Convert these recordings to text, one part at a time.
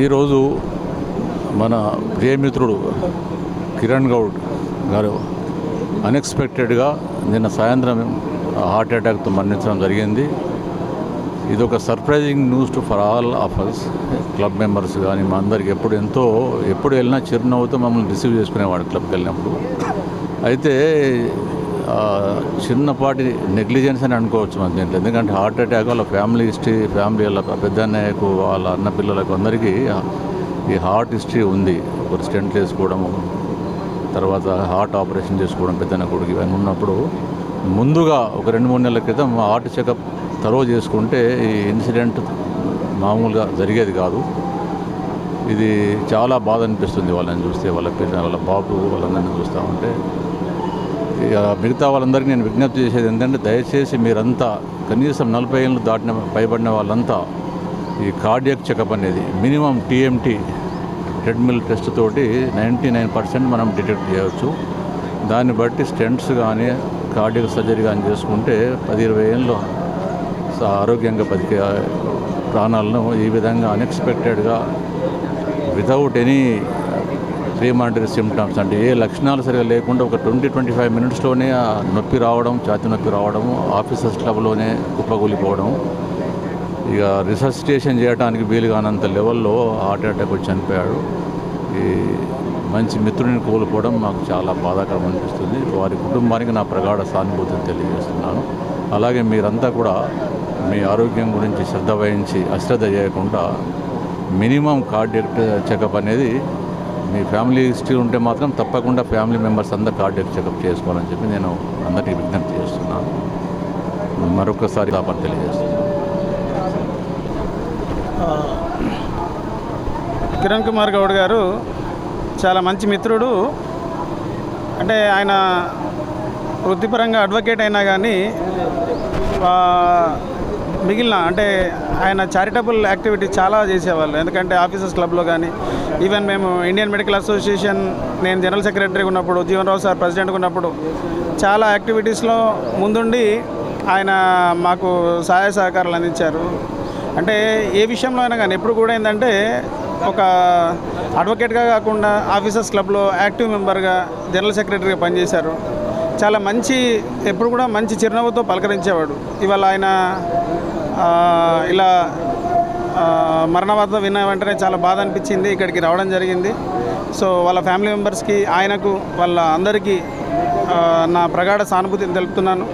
ఈరోజు మన ప్రియమిత్రుడు కిరణ్ గౌడ్ గారు అన్ఎక్స్పెక్టెడ్గా నిన్న సాయంత్రం హార్ట్ అటాక్తో మరణించడం జరిగింది. ఇది ఒక surprising news to for all of us club members కానీ మా అందరికి ఎప్పుడు ఎంతో ఎప్పుడు వెళ్ళినా చిరునవ్వుతో మమ్మల్ని రిసీవ్ చేసుకునేవాడు క్లబ్కి వెళ్ళినప్పుడు. అయితే చిన్నపాటి నెగ్లిజెన్స్ అని అనుకోవచ్చు మన దీంట్లో. ఎందుకంటే హార్ట్ అటాక్ వాళ్ళ ఫ్యామిలీ హిస్టరీ ఫ్యామిలీ వాళ్ళ పెద్ద అన్నయ్యకు వాళ్ళ అన్న పిల్లలకు అందరికీ ఈ హార్ట్ హిస్టరీ ఉంది. ఒకరు స్టెంట్ చేసుకోవడం తర్వాత హార్ట్ ఆపరేషన్ చేసుకోవడం పెద్దన్న కొడుకు ఇవన్నీ ఉన్నప్పుడు ముందుగా ఒక రెండు మూడు నెలల క్రితం హార్ట్ చెకప్ తరవ చేసుకుంటే ఈ ఇన్సిడెంట్ మామూలుగా జరిగేది కాదు. ఇది చాలా బాధ అనిపిస్తుంది వాళ్ళని చూస్తే వాళ్ళ పిల్ల వాళ్ళ బాబు వాళ్ళందరినీ చూస్తూ ఉంటే. మిగతా వాళ్ళందరికీ నేను విజ్ఞప్తి చేసేది ఏంటంటే దయచేసి మీరంతా కనీసం నలభై ఏళ్ళు దాటిన పైబడిన వాళ్ళంతా ఈ కార్డియక్ చెకప్ అనేది మినిమం టీఎంటీ ట్రెడ్మిల్ టెస్ట్ తోటి నైంటీ నైన్ పర్సెంట్ మనం డిటెక్ట్ చేయవచ్చు. దాన్ని బట్టి స్టెంట్స్ కానీ కార్డియక్ సర్జరీ కానీ చేసుకుంటే పది ఇరవై ఏళ్ళు ఆరోగ్యంగా బతికే ప్రాణాలను ఈ విధంగా అన్ఎక్స్పెక్టెడ్గా వితౌట్ ఎనీ ప్రీమానిటరీ సిమ్టమ్స్ అంటే ఏ లక్షణాలు సరిగా లేకుండా ఒక ట్వంటీ ట్వంటీ ఫైవ్ మినిట్స్లోనే నొప్పి రావడం ఛాతి నొప్పి రావడం ఆఫీసర్స్ క్లబ్లోనే కుప్పకూలిపోవడం ఇక రిసస్టేషన్ చేయడానికి వీలు కానంత లెవెల్లో హార్ట్ అటాక్ వచ్చి చనిపోయాడు. ఈ మంచి మిత్రుడిని కోల్పోవడం మాకు చాలా బాధాకరం అనిపిస్తుంది. వారి కుటుంబానికి నా ప్రగాఢ సానుభూతిని తెలియజేస్తున్నాను. అలాగే మీరంతా కూడా మీ ఆరోగ్యం గురించి శ్రద్ధ వహించి అశ్రద్ధ చేయకుండా మినిమం కార్డియక్ చెకప్ అనేది మీ ఫ్యామిలీ హిస్టరీ ఉంటే మాత్రం తప్పకుండా ఫ్యామిలీ మెంబర్స్ అందరూ కార్డియక్ చెకప్ చేసుకోవాలని చెప్పి నేను అందరికీ విజ్ఞప్తి చేస్తున్నాను. మరొకసారి తాపని తెలియజేస్తున్నాను. కిరణ్ కుమార్ గౌడ్ గారు చాలా మంచి మిత్రుడు. అంటే ఆయన వృత్తిపరంగా అడ్వకేట్ అయినా కానీ మిగిలిన అంటే ఆయన చారిటబుల్ యాక్టివిటీ చాలా చేసేవాళ్ళు. ఎందుకంటే ఆఫీసర్స్ క్లబ్లో కానీ ఈవెన్ మేము ఇండియన్ మెడికల్ అసోసియేషన్ నేను జనరల్ సెక్రటరీగా ఉన్నప్పుడు జీవన్రావు సార్ ప్రెసిడెంట్గా ఉన్నప్పుడు చాలా యాక్టివిటీస్లో ముందుండి ఆయన మాకు సహాయ సహకారాలు అందించారు. అంటే ఏ విషయంలో అయినా కానీ ఎప్పుడు కూడా ఏంటంటే ఒక అడ్వకేట్గా కాకుండా ఆఫీసర్స్ క్లబ్లో యాక్టివ్ మెంబర్గా జనరల్ సెక్రటరీగా పనిచేశారు. చాలా మంచి ఎప్పుడు కూడా మంచి చిరునవ్వుతో పలకరించేవాడు. ఇవాళ ఆయన ఇలా మరణ వార్త విన్న వెంటనే చాలా బాధ అనిపించింది ఇక్కడికి రావడం జరిగింది. సో వాళ్ళ ఫ్యామిలీ మెంబర్స్కి ఆయనకు వాళ్ళ అందరికీ నా ప్రగాఢ సానుభూతిని తెలుపుతున్నాను.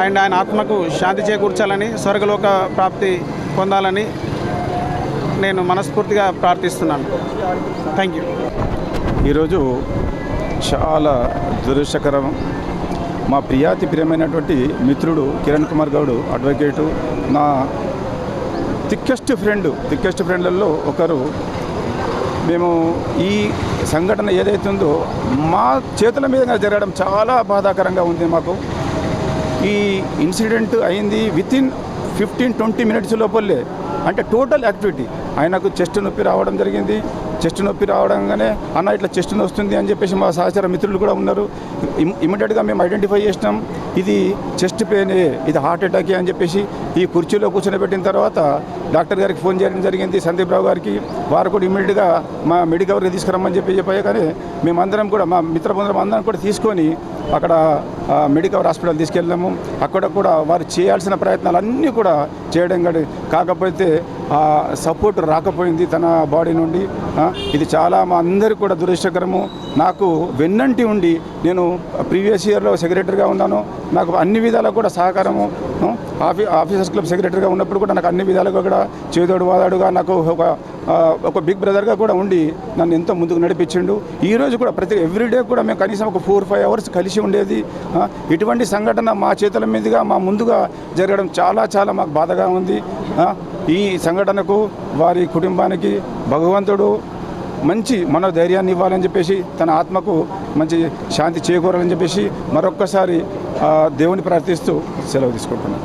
అండ్ ఆయన ఆత్మకు శాంతి చేకూర్చాలని స్వర్గలోక ప్రాప్తి పొందాలని నేను మనస్ఫూర్తిగా ప్రార్థిస్తున్నాను. Thank you. ఈరోజు చాలా దురదృష్టకరం. మా ప్రియాతి ప్రియమైనటువంటి మిత్రుడు కిరణ్ కుమార్ గౌడ్ అడ్వకేటు నా థిక్కెస్ట్ ఫ్రెండ్ థిక్కెస్ట్ ఫ్రెండ్లలో ఒకరు. మేము ఈ సంఘటన ఏదైతే ఉందో మా చేతుల మీదుగా జరగడం చాలా బాధాకరంగా ఉంది మాకు. ఈ ఇన్సిడెంట్ అయింది within fifteen twenty minutes లోపలే. అంటే టోటల్ యాక్టివిటీ. ఆయనకు చెస్ట్ నొప్పి రావడం జరిగింది. చెస్ట్ నొప్పి రావడంగానే అన్న ఇట్లా చెస్ట్ వస్తుంది అని చెప్పేసి మా సహచర మిత్రులు కూడా ఉన్నారు. ఇమీడియట్గా మేము ఐడెంటిఫై చేసినాం. ఇది చెస్ట్ పెయిన్ ఇది హార్ట్ అటాక్ అని చెప్పేసి ఈ కుర్చీలో కూర్చోబెట్టిన తర్వాత డాక్టర్ గారికి ఫోన్ చేయడం జరిగింది సందీప్ రావు గారికి. వారు కూడా ఇమీడియట్గా మా మెడికవర్కి తీసుకురమ్మని చెప్పి చెప్పాయి కానీ మేమందరం కూడా మా మిత్రబృందరం అందరం కూడా తీసుకొని అక్కడ మెడికవర్ హాస్పిటల్ తీసుకెళ్ళాము. అక్కడ కూడా వారు చేయాల్సిన ప్రయత్నాలు అన్నీ కూడా చేయడం కానీ కాకపోతే సపోర్ట్ రాకపోయింది తన బాడీ నుండి. ఇది చాలా మా అందరికీ కూడా దురదృష్టకరము. నాకు వెన్నంటి ఉండి నేను ప్రీవియస్ ఇయర్లో సెక్రటరీగా ఉన్నాను. నాకు అన్ని విధాలకు కూడా సహకారము ఆఫీ ఆఫీసర్స్ క్లబ్ సెక్రటరీగా ఉన్నప్పుడు కూడా నాకు అన్ని విధాలుగా కూడా చేదోడు వాదాడుగా నాకు ఒక ఒక బిగ్ బ్రదర్గా కూడా ఉండి నన్ను ఎంతో ముందుకు నడిపించిండు. ఈరోజు కూడా ప్రతి ఎవ్రీడే కూడా మేము కనీసం ఒక ఫోర్ ఫైవ్ అవర్స్ కలిసి ఉండేది. ఇటువంటి సంఘటన మా చేతుల మీదుగా మా ముందుగా జరగడం చాలా చాలా మాకు బాధగా ఉంది. ఈ సంఘటనకు వారి కుటుంబానికి భగవంతుడు మంచి మనోధైర్యాన్ని ఇవ్వాలని చెప్పేసి తన ఆత్మకు మంచి శాంతి చేకూరాలని చెప్పేసి మరొక్కసారి దేవుని ప్రార్థిస్తూ సెలవు తీసుకుంటున్నాను.